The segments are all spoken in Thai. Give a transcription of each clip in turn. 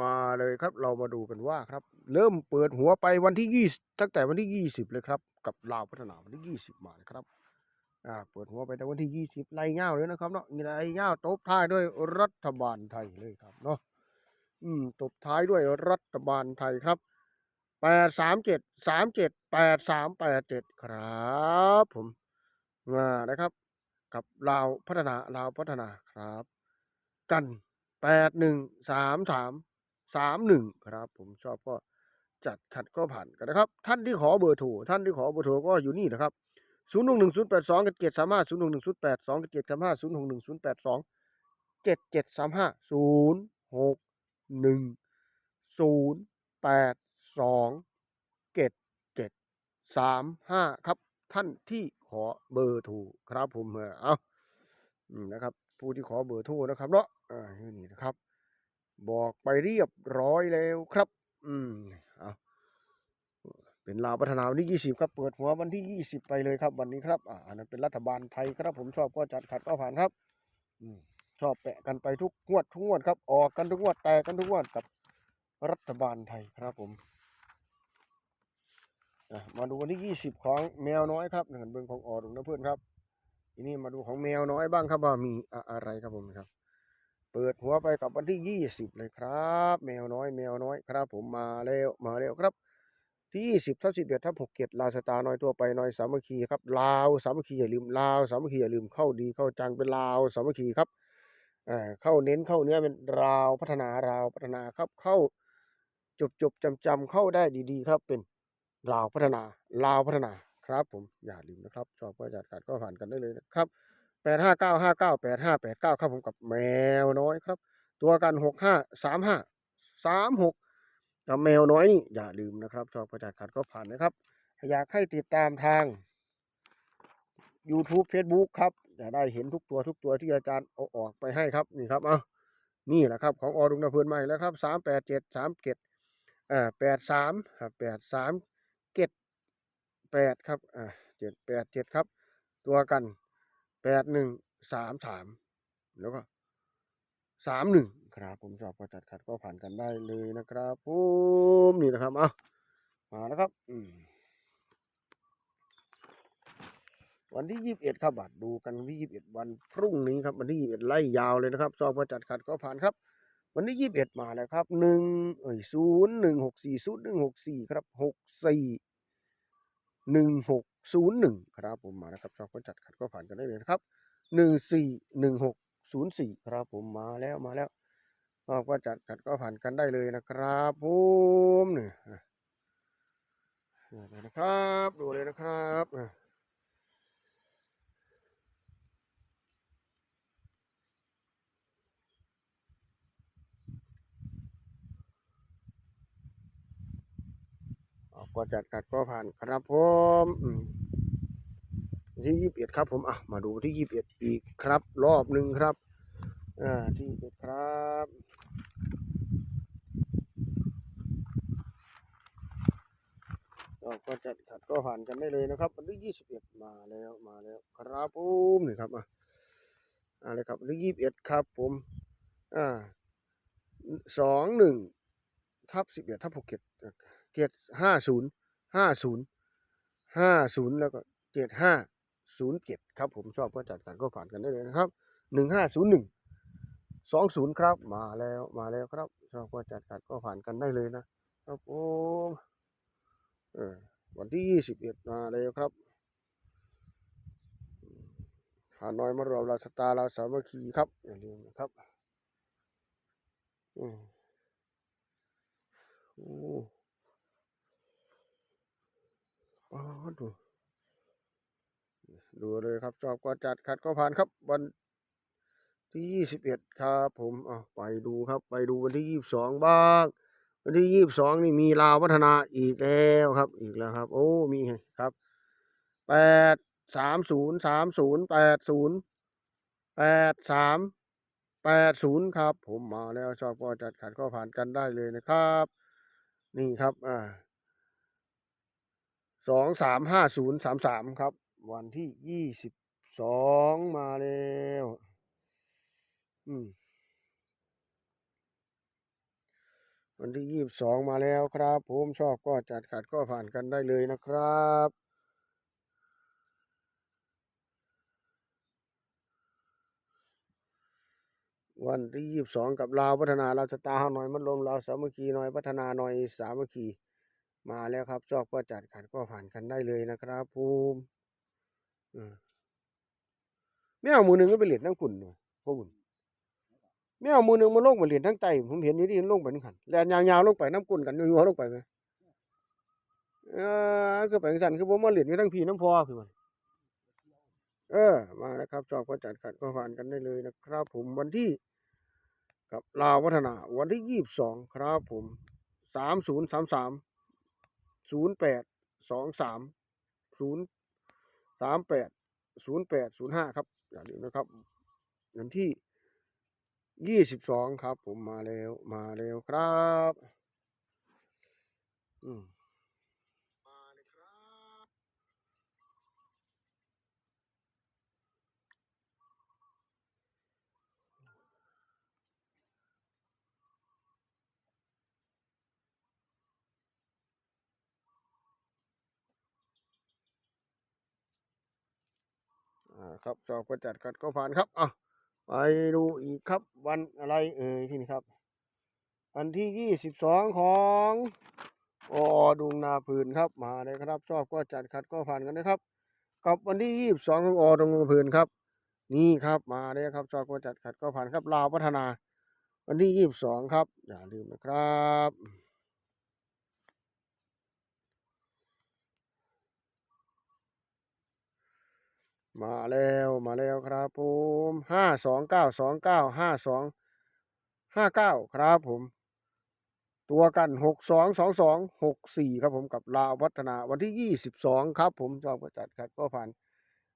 มาเลยครับ เรามาดูกันว่าครับ เริ่มเปิดหัวไปวันที่ยี่ตั้งแต่วันที่ยี่สิบเลยครับ กับลาวพัฒนาวันที่ยี่สิบมาเลยครับอ่าเปิดหัวไปแต่วันที่ยี่สิบไล่เง่าเลยนะครับเนาะไล่เง่าตบท้ายด้วยรัฐบาลไทยเลยครับเนาะอืมตบท้ายด้วยรัฐบาลไทยครับแปดสามเจ็ดสามเจ็ดแปดสามแปดเจ็ดครับผมมานะครับ กับลาวพัฒนาลาวพัฒนาครับ กันแปดหนึ่งสามสาม สามหนึ่งครับผมชอบก็จัดขัดก็ผ่านกันนะครับ ท่านที่ขอเบอร์โทรท่านที่ขอเบอร์โทรก็อยู่นี่นะครับศูนย์หนึ่งหนึ่งศูนย์แปดสองเจ็ดสามห้าศูนย์หนึ่งหนึ่งศูนย์แปดสองเจ็ดสามห้าศูนย์หกหนึ่งศูนย์แปดสองเจ็ดเจ็ดสามห้าศูนย์หกหนึ่งศูนย์แปดสองเจ็ดเจ็ดสามห้าครับ ท่านที่ขอเบอร์โทรครับผมเออเอานะครับ ผู้ที่ขอเบอร์โทรนะครับเนาะอ่านี่นะครับ บอกไปเรียบร้อยแล้วครับ อืมเอาเป็นลาวพัฒนาวันที่ยี่สิบครับ เปิดหัววันที่ยี่สิบไปเลยครับ วันนี้ครับ อ่านนั้นเป็นรัฐบาลไทยครับ ผมชอบก็จัดขัดก็ผ่านครับ อืมชอบแปะกันไปทุกงวดทุกงวดครับ ออกกันทุกงวดแตกกันทุกงวดกับรัฐบาลไทยครับผมอะมาดูวันที่ยี่สิบของแมวน้อยครับหนึ่งเบิ้งของออดงนะเพื่อนครับทีนี้มาดูของแมวน้อยบ้างครับว่ามีอะไรครับผมครับ เปิดหัวไปกับวันที่ยี่สิบเลยครับ แมวน้อยแมวน้อยครับ ผมมาแล้วมาแล้วครับ ที่ยี่สิบทับสิบเอ็ดทับหกเจ็ดลาวสตาน้อยตัวไปน้อยสามัคคีครับลาวสามัคคีอย่าลืมลาวสามัคคีอย่าลืมเข้าดีเข้าจังเป็นลาวสามัคคีครับอ่าเข้าเน้นเข้าเนื้อเป็นราวพัฒนาราวพัฒนาครับเข้าจบจบจำจำเข้าได้ดีๆ ครับเป็นลาวพัฒนาลาวพัฒนาครับ ผมอย่าลืมนะครับชอบก็จัดการก็ผ่านกันได้เลยนะครับ แปดห้าเก้าห้าเก้าแปดห้าแปดเก้าครับผมกับแมวน้อยครับ ตัวกันหกห้าสามห้าสามหกกับแมวน้อยนี่อย่าลืมนะครับชอบประจัดขัดก็ผ่านนะครับ อยากให้ติดตามทาง YouTube Facebook ครับจะได้เห็นทุกตัวทุกตัวที่อาจารย์เอาออกไปให้ครับนี่ครับเอานี่แหละครับของออรุณเพลินใหม่แล้วครับสามแปดเจ็ดสามเจ็ดอ่าแปดสามแปดสามเจ็ดแปดครับอ่าเจ็ดแปดเจ็ดครับ ตัวกัน แปดหนึ่งสามสามแล้วก็สามหนึ่งครับผมชอบประจัดขัดก็ผ่านกันได้เลยนะครับผมนี่นะครับเอามาแล้วครับ อืวันที่ยี่สิบเอ็ดครับบัดดูกันวันที่ยี่สิบเอ็ดวันพรุ่งนี้ครับวันที่ยี่สิบเอ็ดไล่ยาวเลยนะครับชอบประจัดขัดก็ผ่านครับ วันที่ยี่สิบเอ็ดมาแล้วครับหนึ่งเอ้ยศูนย์หนึ่งหกสี่ศูนย์หนึ่งหกสี่ครับหกสี่หนึ่งหก ศูนย์หนึ่งครับผมมาแล้วครับชอบก็จัดขัดก็ผ่านกันได้เลยนะครับหนึ่งสี่หนึ่งหกศูนย์สี่ครับผมมาแล้วมาแล้วชอบก็จัดขัดก็ผ่านกันได้เลยนะครับผมเนี่ยอะดูเลยนะครับ ดูเลยนะครับอะอะ ก็จัดจัดก็ผ่านครับผมที่ยี่สิบเอ็ดครับผมอะมาดูที่ยี่สิบเอ็ดอีกครับ รอบหนึ่งครับอ่าที่ยี่สิบเอ็ดครับก็ก็จัดขัดก็ผ่านกันได้เลยนะครับวันที่ยี่สิบเอ็ดมาแล้วมาแล้วครับผมนี่ครับอะอ่าเลยครับวันที่ยี่สิบเอ็ดครับผมอ่าสองหนึ่งทับสิบเอ็ดทับหกเจ็ด เจ็ดห้าศูนย์ห้าศูนย์ห้าศูนย์แล้วก็เจ็ดห้าศูนย์เจ็ดครับผมชอบก็จัดการก็ผ่านกันได้เลยนะครับหนึ่งห้าศูนย์หนึ่งสองศูนย์ครับ มาแล้วมาแล้วครับชอบก็จัดการก็ผ่านกันได้เลยนะครับโอ้เออวันที่ยี่สิบเอ็ดมาแล้วครับหาน้อยมารวมราสตาราสามัคคีครับอย่าลืมนะครับอืมโอ้ ดูดูเลยครับชอบก็จัดขัดก็ผ่านครับ วันที่ยี่สิบเอ็ดครับผมอะไปดูครับ ไปดูวันที่ยี่สิบสองบ้าง วันที่ยี่สิบสองนี่มีลาวพัฒนาอีกแล้วครับ อีกแล้วครับ โอ้มีครับแปดสามศูนย์สามศูนย์แปดศูนย์แปดสามแปดศูนย์ครับ ผมมาแล้วชอบก็จัดขัดก็ผ่านกันได้เลยนะครับ นี่ครับอ่า สองสามห้าศูนย์สามสามครับ วันที่ยี่สิบสองมาแล้วอืมวันที่ยี่สิบสองมาแล้วครับ ผมชอบก็จัดขัดก็ผ่านกันได้เลยนะครับวันที่ยี่สิบสองกับลาวพัฒนาราชตาหน่อยมันลมลาวสามัคคีหน่อยพัฒนาหน่อยสามัคคี มาแล้วครับชอบก็จัดขัดก็ผ่านกันได้เลยนะครับผมอืมไม่เอามือหนึ่งก็ไปเหรียญทั้งกุ่นเนาะพ่อบุญไม่เอามือหนึ่งมาลงมาเหรียญทั้งไตผมเห็นนี่ที่ลงไปนี่ขันแลนยาวๆลงไปน้ำกุนกันยัวๆลงไปไหมเออคือไปสั่นคือผมมาเหรียญนี่ทั้งพีน้ำพอคือมันเออมาแล้วครับชอบก็จัดขัดก็ผ่านกันได้เลยนะครับ ผมวันที่กับลาววัฒนาวันที่ยี่สิบสองครับผมสามศูนย์สามสาม ศูนย์แปดสองสามศูนย์สามแปดศูนย์แปดศูนย์ห้าครับ อย่าลืมนะครับวันที่ยี่สิบสองครับ ผมมาแล้วมาแล้วครับ อืมมาเลยครับ อ่า ครับสอบก็จัดกัดก็ผ่านครับอะไปดูอีกครับวันอะไรเอ่ยที่นี่ครับ วันที่ยี่สิบสองของอดุงนาพื้นครับมาเลยครับชอบก็จัดขัดก็ผ่านกันนะครับ กับวันที่ยี่สิบสองของอดุงนาพื้นครับ นี่ครับมาเลยครับชอบก็จัดขัดก็ผ่านครับลาวพัฒนา วันที่ยี่สิบสองครับ อย่าลืมนะครับ มาแล้วมาแล้วครับผมห้าสองเก้าสองเก้าห้าสองห้าเก้าครับผม ตัวกันหกสองสองสองหกสี่ครับผมกับลาวพัฒนาวันที่ยี่สิบสองครับผมชอบก็จัดคัดก็ผ่าน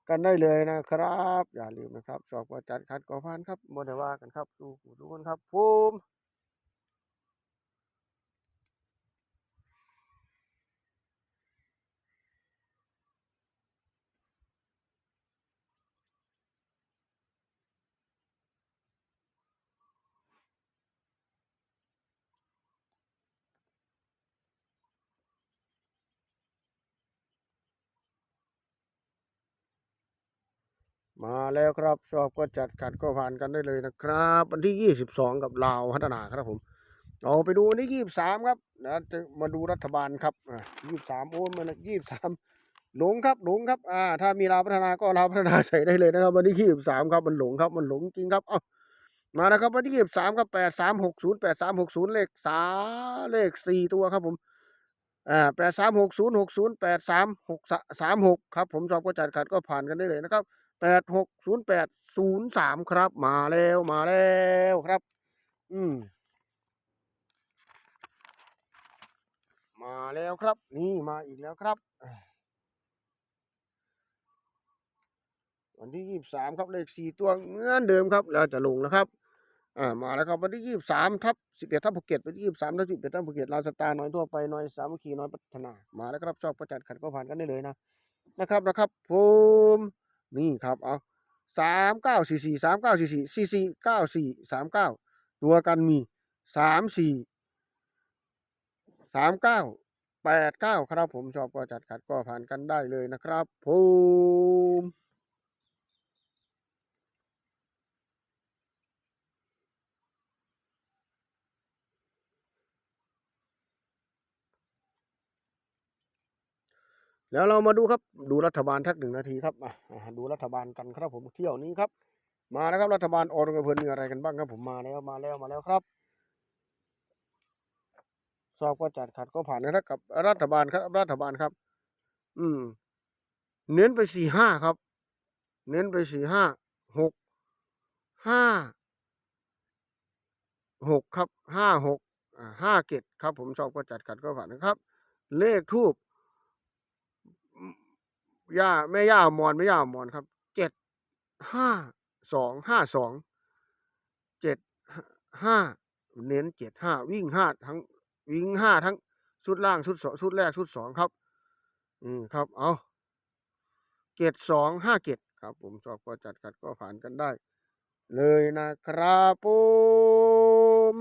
กันได้เลยนะครับ อย่าลืมนะครับชอบก็จัดคัดก็ผ่านครับโมเดว่ากันครับดูทุกคนครับผม มาแล้วครับชอบก็จัดขัดก็ผ่านกันได้เลยนะครับ วันที่ยี่สิบสองกับลาวพัฒนาครับผมเอาไปดูวันที่ยี่สิบสามครับนะจะมาดูรัฐบาลครับยี่สิบสามโอนมายี่สิบสามหลงครับหลงครับอ่าถ้ามีลาวพัฒนาก็ลาวพัฒนาใส่ได้เลยนะครับ วันที่ยี่สิบสามครับมันหลงครับมันหลงจริงครับเอ้ามาแล้วครับวันที่ยี่สิบสามครับแปดสามหกศูนย์แปดสามหกศูนย์เลขสาเลขสี่ตัวครับผม อ่าแปดสามหกศูนย์หกศูนย์แปดสามหกสามหกครับ ผมชอบก็จัดขัดก็ผ่านกันได้เลยนะครับแปดหกศูนย์แปดศูนย์สามครับ มาแล้วมาแล้วครับ อืมมาแล้วครับ นี่มาอีกแล้วครับ วันที่ยี่สิบสามครับเลขสี่ตัวเหมือนเดิมครับแล้วจะลงแล้วครับ อ่ามาแล้วครับวันที่ยี่สิบสามทับสิบเอ็ดทับภูเก็ตวันที่ยี่สิบสามทับสิบเอ็ดทับภูเก็ตลาวสตาร์น้อยทั่วไปน้อยสามัคคีน้อยพัฒนามาแล้วครับชอบประจัดขัดก็ผ่านกันได้เลยนะนะครับนะครับผมนี่ครับเอาสามเก้าสี่สี่สามเก้าสี่สี่สี่สี่เก้าสี่สามเก้าตัวกันมีสามสี่สามเก้าแปดเก้าครับผมชอบก็จัดขัดก็ผ่านกันได้เลยนะครับผม แล้วเรามาดูครับดูรัฐบาลทักหนึ่งนาทีครับดูรัฐบาลกันครับผมเที่ยวนี้ครับ มาแล้วครับรัฐบาลออรงกระเพินมีอะไรกันบ้างครับผมมาแล้วมาแล้วมาแล้วครับ สอบก็จัดขัดก็ผ่านนะครับกับรัฐบาลครับ รัฐบาลครับ อืม เน้นไปสี่ห้าครับ เน้นไปสี่ห้าหกห้าหกครับห้าหกห้าเกตครับ ผมสอบก็จัดขัดก็ผ่านนะครับ เลขทูบ ย่าแม่ย่ามอนแม่ย่ามอนครับเจ็ดห้าสองห้าสองเจ็ดห้าเน้นเจ็ดห้าวิ่งห้าทั้งวิ่งห้าทั้งชุดล่างชุดสองชุดแรกชุดสองครับ อืมครับ เอาเกตสองห้าเกตครับ ผมสอบก็จัดกัดก็ผ่านกันได้ เลยนะครับผม